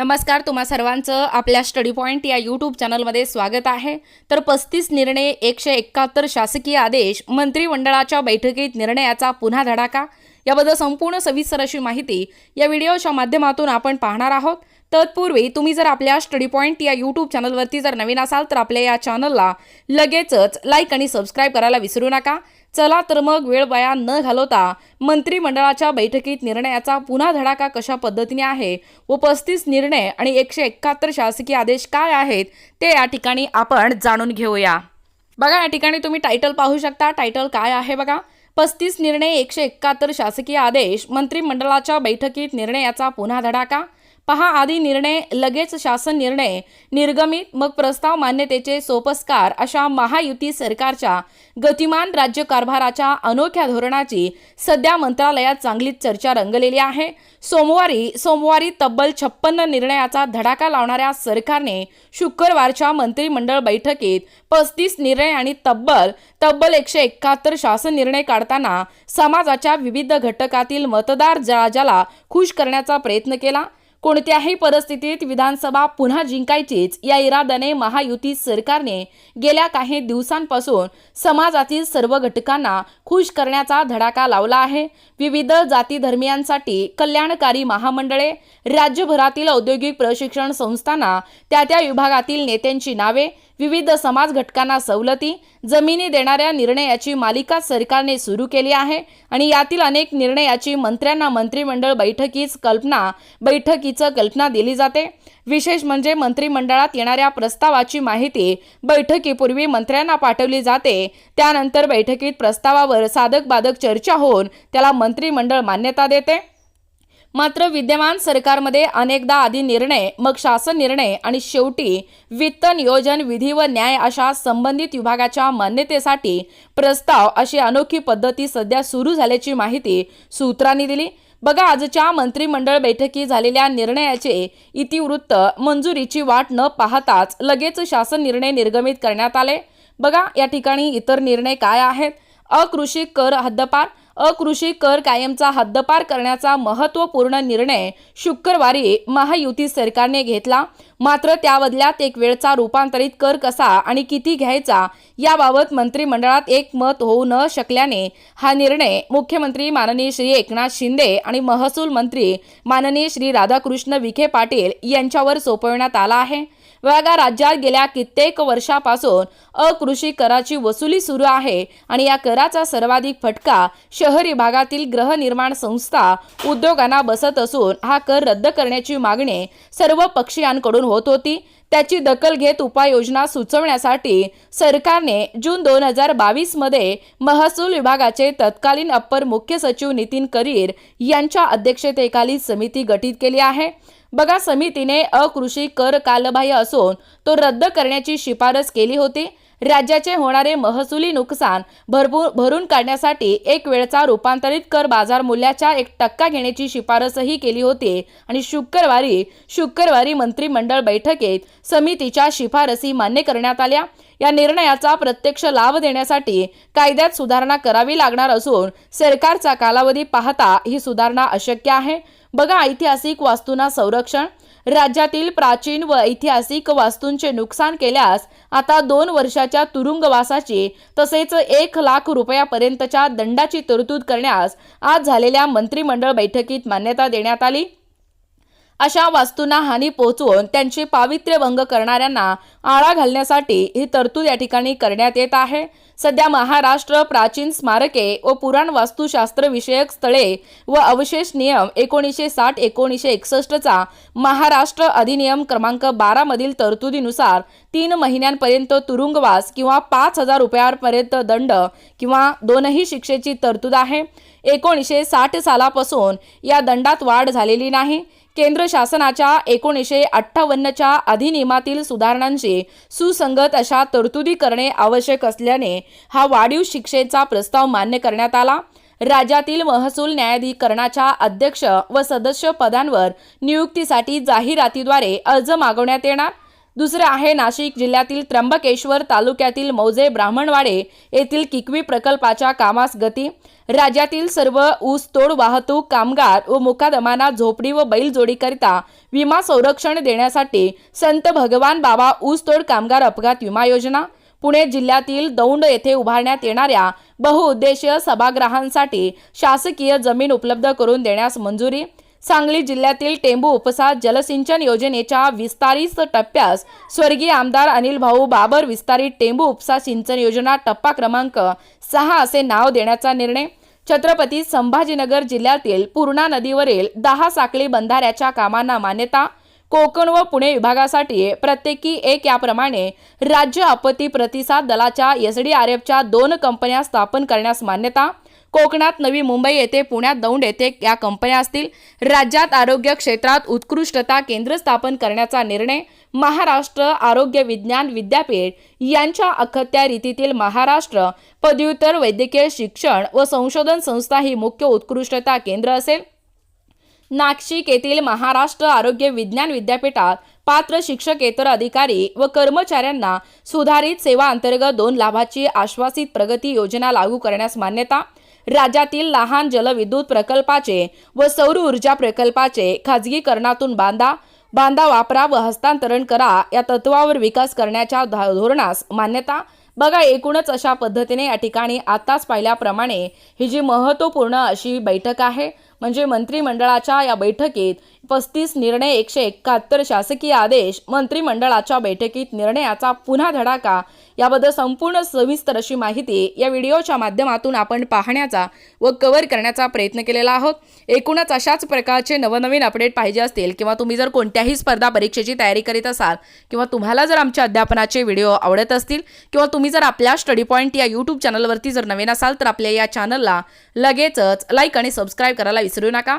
नमस्कार तुम्हा सर्वांचं आपल्या स्टडी पॉईंट या यूट्यूब चॅनलमध्ये स्वागत आहे. तर पस्तीस निर्णय एकशे एकाहत्तर शासकीय आदेश मंत्रिमंडळाच्या बैठकीत निर्णयाचा पुन्हा धडाका. याबद्दल संपूर्ण सविस्तर अशी माहिती या व्हिडिओच्या माध्यमातून आपण पाहणार आहोत. तत्पूर्वी तुम्ही जर आपल्या स्टडी पॉईंट या यूट्यूब चॅनलवरती जर नवीन असाल तर आपल्या या चॅनलला लगेचच लाईक आणि सबस्क्राईब करायला विसरू नका. चला तर मग वेळ वाया न घालवता मंत्रिमंडळाच्या बैठकीत निर्णयाचा पुन्हा धडाका कशा पद्धतीने आहे व पस्तीस निर्णय आणि एकशे एकाहत्तर शासकीय आदेश काय आहेत ते या ठिकाणी आपण जाणून घेऊया. बघा या ठिकाणी तुम्ही टायटल पाहू शकता. टायटल काय आहे बघा? पस्तीस निर्णय एकशे एकाहत्तर शासकीय आदेश मंत्रिमंडळाच्या बैठकीत निर्णयाचा पुन्हा धडाका. पहा आधी निर्णय लगेच शासन निर्णय. निर्गमित मग प्रस्ताव मान्यतेचे सोपस्कार अशा महायुती सरकारच्या गतिमान राज्य कारभाराच्या अनोख्या धोरणाची सध्या मंत्रालयात चांगलीच चर्चा रंगलेली आहे. सोमवारी सोमवारी तब्बल छप्पन्न निर्णयाचा धडाका लावणाऱ्या सरकारने शुक्रवारच्या मंत्रिमंडळ बैठकीत पस्तीस निर्णय आणि तब्बल तब्बल एकशे एकाहत्तर शासन निर्णय काढताना समाजाच्या विविध घटकातील मतदार जळाजाला खुश करण्याचा प्रयत्न केला. कोणत्याही परिस्थितीत विधानसभा पुन्हा जिंकायचीच या इराद्याने महायुती सरकारने गेल्या काही दिवसांपासून समाजातील सर्व घटकांना खुश करण्याचा धडाका लावला आहे. विविध जाती धर्मियांसाठी कल्याणकारी महामंडळे राज्यभरातील औद्योगिक प्रशिक्षण संस्थांना त्या त्या विभागातील नेत्यांची नावे विविध समाज घटकांना सवलती जमिनी देणाऱ्या निर्णयाची मालिका सरकारने सुरू केली आहे आणि यातील अनेक निर्णयाची मंत्र्यांना मंत्रिमंडळ बैठकीच कल्पना बैठकीचं कल्पना दिली जाते. विशेष म्हणजे मंत्रिमंडळात येणाऱ्या प्रस्तावाची माहिती बैठकीपूर्वी मंत्र्यांना पाठवली जाते. त्यानंतर बैठकीत प्रस्तावावर साधक बाधक चर्चा होऊन त्याला मंत्रिमंडळ मान्यता देते. मात्र विद्यमान सरकारमध्ये अनेकदा आधी निर्णय मग शासन निर्णय आणि शेवटी वित्त नियोजन विधी व न्याय अशा संबंधित विभागाच्या मान्यतेसाठी प्रस्ताव अशी अनोखी पद्धती सध्या सुरू झाल्याची माहिती सूत्रांनी दिली. बघा आजच्या मंत्रिमंडळ बैठकी झालेल्या निर्णयाचे इतिवृत्त मंजुरीची वाट न पाहताच लगेच शासन निर्णय निर्गमित करण्यात आले. बघा या ठिकाणी इतर निर्णय काय आहेत? अकृषी कर हद्दपार अकृषी कर कायमचा हद्दपार करण्याचा महत्त्वपूर्ण निर्णय शुक्रवारी महायुती सरकारने घेतला. मात्र त्या बदल्यात एक वेळचा रूपांतरित कर कसा आणि किती घ्यायचा याबाबत मंत्रिमंडळात एक मत होऊ न शकल्याने हा निर्णय मुख्यमंत्री माननीय श्री एकनाथ शिंदे आणि महसूल मंत्री माननीय श्री राधाकृष्ण विखे पाटील यांच्यावर सोपवण्यात आला आहे. बघा राज्यात गेल्या कित्येक वर्षापासून अकृषी कराची वसुली सुरू आहे आणि या कराचा सर्वाधिक फटका शहरी भागातील गृहनिर्माण संस्था उद्योगांना बसत असून हा कर रद्द करण्याची मागणी सर्व पक्षीयांकडून होत होती. त्याची दखल घेत उपाययोजना सुचवण्यासाठी सरकारने जून दोन हजार बावीसमध्ये महसूल विभागाचे तत्कालीन अप्पर मुख्य सचिव नितीन करीर यांच्या अध्यक्षतेखाली समिती गठीत केली आहे. बघा समितीने अकृषी कर कालबाह्य असून तो रद्द करण्याची शिफारस केली होती. राज्याचे होणारे महसुली नुकसान भरपूर भरून काढण्यासाठी एक वेळचा रूपांतरित कर बाजार मूल्याच्या एक टक्का घेण्याची शिफारसही केली होती आणि शुक्रवारी शुक्रवारी मंत्रिमंडळ बैठकीत समितीच्या शिफारसी मान्य करण्यात आल्या. या निर्णयाचा प्रत्यक्ष लाभ देण्यासाठी कायद्यात सुधारणा करावी लागणार असून सरकारचा कालावधी पाहता ही सुधारणा अशक्य आहे. बघा ऐतिहासिक वास्तूंना संरक्षण. राज्यातील प्राचीन व ऐतिहासिक वास्तूंचे नुकसान केल्यास आता दोन वर्षाच्या तुरुंगवासाची तसेच एक लाख रुपयापर्यंतच्या दंडाची तरतूद करण्यास आज झालेल्या मंत्रिमंडळ बैठकीत मान्यता देण्यात आली. अशा वास्तूंना हानी पोहोचवून त्यांचे पावित्र्य भंग करणाऱ्यांना आळा घालण्यासाठी ही तरतूद या ठिकाणी करण्यात येत आहे. सध्या महाराष्ट्र प्राचीन स्मारके व पुराण वास्तुशास्त्र विषयक स्थळे व अवशेष नियम एकोणीसशे साठ एकोणीसशे एकसष्टचा महाराष्ट्र अधिनियम क्रमांक बारामधील तरतुदीनुसार तीन महिन्यांपर्यंत तुरुंगवास किंवा पाच हजार रुपयांपर्यंत दंड किंवा दोनही शिक्षेची तरतूद आहे. एकोणीसशे साठ सालापासून या दंडात वाढ झालेली नाही. केंद्र शासनाच्या एकोणीसशे अठ्ठावन्नच्या अधिनियमातील सुधारणांशी सुसंगत अशा तरतुदी करणे आवश्यक असल्याने हा वाढीव शिक्षेचा प्रस्ताव मान्य करण्यात आला. राज्यातील महसूल न्यायाधिकरणाच्या अध्यक्ष व सदस्य पदांवर नियुक्तीसाठी जाहिरातीद्वारे अर्ज मागवण्यात येणार. दुसरे आहे नाशिक जिल्ह्यातील त्र्यंबकेश्वर तालुक्यातील मौजे ब्राह्मणवाडे येथील किकवी प्रकल्पाच्या कामास गती. राज्यातील सर्व ऊसतोड वाहतूक कामगार व मुकादमांना झोपडी व बैलजोडीकरिता विमा संरक्षण देण्यासाठी संत भगवान बाबा ऊसतोड कामगार अपघात विमा योजना. पुणे जिल्ह्यातील दौंड येथे उभारण्यात येणाऱ्या बहुउद्देशीय सभागृहांसाठी शासकीय जमीन उपलब्ध करून देण्यास मंजुरी. सांगली जिल्ह्यातील टेंबू उपसा जलसिंचन योजनेच्या विस्तारित टप्प्यास स्वर्गीय आमदार अनिल भाऊ बाबर विस्तारित टेंबू उपसा सिंचन योजना टप्पा क्रमांक सहा असे नाव देण्याचा निर्णय. छत्रपती संभाजीनगर जिल्ह्यातील पूर्णा नदीवरील दहा साखळी बंधाऱ्याच्या कामांना मान्यता. कोकण व पुणे विभागासाठी प्रत्येकी एक याप्रमाणे राज्य आपत्ती प्रतिसाद दलाच्या एस डी आर एफच्या दोन कंपन्या स्थापन करण्यास मान्यता. कोकणात नवी मुंबई येथे पुण्यात दौंड येथे या कंपन्या असतील. राज्यात आरोग्य क्षेत्रात उत्कृष्टता केंद्र स्थापन करण्याचा निर्णय महाराष्ट्र आरोग्य विज्ञान विद्यापीठ यांच्या अखत्या रीतीतील महाराष्ट्र पदव्युत्तर वैद्यकीय शिक्षण व संशोधन संस्था ही मुख्य उत्कृष्टता केंद्र असेल. नाशिक येथील महाराष्ट्र आरोग्य विज्ञान विद्यापीठात पात्र शिक्षकेतर अधिकारी व कर्मचाऱ्यांना सुधारित सेवा अंतर्गत दोन लाभाची आश्वासित प्रगती योजना लागू करण्यास मान्यता राज्यातील लहान जलविद्युत प्रकल्पाचे व सौर ऊर्जा प्रकल्पाचे खाजगीकरणातून बांधा बांधा वापरा व हस्तांतरण करा या तत्वावर विकास करण्याच्या धा- धोरणास मान्यता. बघा एकूणच अशा पद्धतीने या ठिकाणी आताच पाहिल्याप्रमाणे ही जी महत्त्वपूर्ण अशी बैठक आहे म्हणजे मंत्रिमंडळाच्या या बैठकीत पस्तीस निर्णय एकशे एकाहत्तर शासकीय आदेश मंत्रिमंडळाच्या बैठकीत निर्णयाचा पुन्हा धडाका. याबद्दल संपूर्ण सविस्तर अशी माहिती या व्हिडिओच्या माध्यमातून आपण पाहण्याचा व कव्हर करण्याचा प्रयत्न केलेला आहोत. एकूणच अशाच प्रकारचे नवनवीन अपडेट पाहिजे असतील किंवा तुम्ही जर कोणत्याही स्पर्धा परीक्षेची तयारी करीत असाल किंवा तुम्हाला जर आमच्या अध्यापनाचे व्हिडिओ आवडत असतील किंवा तुम्ही जर आपल्या स्टडी पॉईंट या यूट्यूब चॅनलवरती जर नवीन असाल तर आपल्या या चॅनलला लगेचच लाईक आणि सबस्क्राईब करायला विसरू नका.